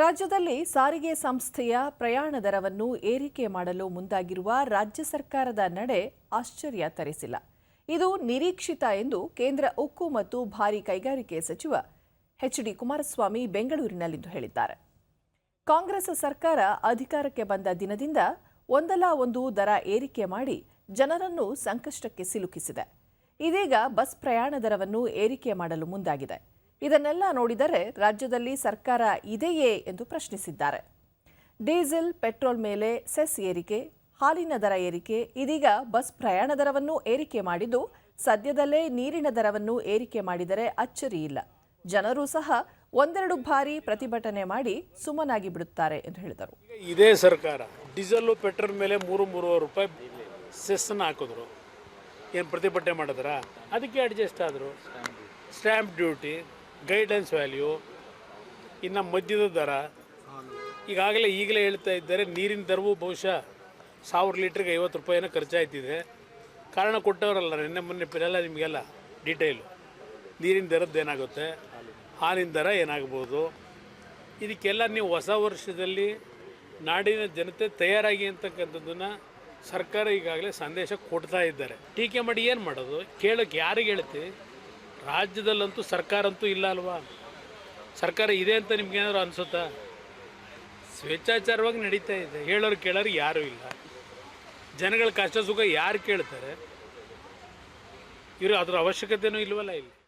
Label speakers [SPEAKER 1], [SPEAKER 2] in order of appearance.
[SPEAKER 1] ರಾಜ್ಯದಲ್ಲಿ ಸಾರಿಗೆ ಸಂಸ್ಥೆಯ ಪ್ರಯಾಣ ದರವನ್ನು ಏರಿಕೆ ಮಾಡಲು ಮುಂದಾಗಿರುವ ರಾಜ್ಯ ಸರ್ಕಾರದ ನಡೆ ಆಶ್ಚರ್ಯ ತರಿಸಿಲ್ಲ. ಇದು ನಿರೀಕ್ಷಿತ ಎಂದು ಕೇಂದ್ರ ಉಕ್ಕು ಮತ್ತು ಭಾರಿ ಕೈಗಾರಿಕೆ ಸಚಿವ ಎಚ್ ಡಿ ಕುಮಾರಸ್ವಾಮಿ ಬೆಂಗಳೂರಿನಲ್ಲಿಂದು ಹೇಳಿದ್ದಾರೆ. ಕಾಂಗ್ರೆಸ್ ಸರ್ಕಾರ ಅಧಿಕಾರಕ್ಕೆ ಬಂದ ದಿನದಿಂದ ಒಂದಲ್ಲ ಒಂದು ದರ ಏರಿಕೆ ಮಾಡಿ ಜನರನ್ನು ಸಂಕಷ್ಟಕ್ಕೆ ಸಿಲುಕಿಸಿದೆ. ಇದೀಗ ಬಸ್ ಪ್ರಯಾಣ ದರವನ್ನು ಏರಿಕೆ ಮಾಡಲು ಮುಂದಾಗಿದೆ. ಇದನ್ನೆಲ್ಲ ನೋಡಿದರೆ ರಾಜ್ಯದಲ್ಲಿ ಸರ್ಕಾರ ಇದೆಯೇ ಎಂದು ಪ್ರಶ್ನಿಸಿದ್ದಾರೆ. ಡೀಸೆಲ್, ಪೆಟ್ರೋಲ್ ಮೇಲೆ ಸೆಸ್ ಏರಿಕೆ, ಹಾಲಿನ ದರ ಏರಿಕೆ, ಇದೀಗ ಬಸ್ ಪ್ರಯಾಣ ದರವನ್ನು ಏರಿಕೆ ಮಾಡಿದ್ದು, ಸದ್ಯದಲ್ಲೇ ನೀರಿನ ದರವನ್ನು ಏರಿಕೆ ಮಾಡಿದರೆ ಅಚ್ಚರಿ ಇಲ್ಲ. ಜನರು ಸಹ ಒಂದೆರಡು ಬಾರಿ ಪ್ರತಿಭಟನೆ ಮಾಡಿ ಸುಮ್ಮನಾಗಿ ಬಿಡುತ್ತಾರೆ ಎಂದು ಹೇಳಿದರು.
[SPEAKER 2] ಇದೇ ಸರ್ಕಾರ ಡೀಸೆಲ್, ಪೆಟ್ರೋಲ್ ಮೇಲೆ ಮೂರು ಮೂರುವರೆ ರೂಪಾಯಿ ಸೆಸ್ಸನ್ನು ಹಾಕಿದ್ರು. ಏನು ಪ್ರತಿಭಟನೆ ಮಾಡಿದ್ರ? ಅದಕ್ಕೆ ಅಡ್ಜಸ್ಟ್ ಆದರು. ಸ್ಟ್ಯಾಂಪ್ ಡ್ಯೂಟಿ ಗೈಡೆನ್ಸ್ ವ್ಯಾಲ್ಯೂ ಇನ್ನು ಮದ್ಯದ ದರ, ಈಗಾಗಲೇ ಈಗಲೇ ಹೇಳ್ತಾ ಇದ್ದಾರೆ, ನೀರಿನ ದರವು ಬಹುಶಃ ಸಾವಿರ ಲೀಟ್ರಿಗೆ ಐವತ್ತು ರೂಪಾಯಿನ ಖರ್ಚಾಯ್ತಿದೆ. ಕಾರಣ ಕೊಟ್ಟವರಲ್ಲ, ನಿನ್ನೆ ಮೊನ್ನೆ ಪಿರಲ್ಲ ನಿಮಗೆಲ್ಲ ಡೀಟೇಲು ನೀರಿನ ದರದ್ದು ಏನಾಗುತ್ತೆ? ಹಾಲಿನ ದರ ಏನಾಗ್ಬೋದು? ಇದಕ್ಕೆಲ್ಲ ನೀವು ಹೊಸ ವರ್ಷದಲ್ಲಿ ನಾಡಿನ ಜನತೆ ತಯಾರಾಗಿ ಅಂತಕ್ಕಂಥದ್ದನ್ನು ಸರ್ಕಾರ ಈಗಾಗಲೇ ಸಂದೇಶ ಕೊಡ್ತಾ ಇದ್ದಾರೆ. ಟೀಕೆ ಮಾಡಿ ಏನು ಮಾಡೋದು? ಕೇಳೋಕ್ಕೆ ಯಾರಿಗೆ ಹೇಳ್ತೀವಿ ರಾಜ್ಯದಲ್ಲಂತೂ ಸರ್ಕಾರ ಅಂತೂ ಇಲ್ಲ ಅಲ್ವಾ? ಸರ್ಕಾರ ಇದೆ ಅಂತ ನಿಮ್ಗೇನಾದ್ರು ಅನಿಸುತ್ತಾ? ಸ್ವೇಚ್ಛಾಚಾರವಾಗಿ ನಡೀತಾ ಇದೆ. ಹೇಳೋರು ಕೇಳೋರು ಯಾರೂ ಇಲ್ಲ. ಜನಗಳ ಕಷ್ಟ ಸುಖ ಯಾರು ಕೇಳ್ತಾರೆ? ಇವರು ಅದರ ಅವಶ್ಯಕತೆನೂ ಇಲ್ವಲ್ಲ ಇಲ್ಲಿ.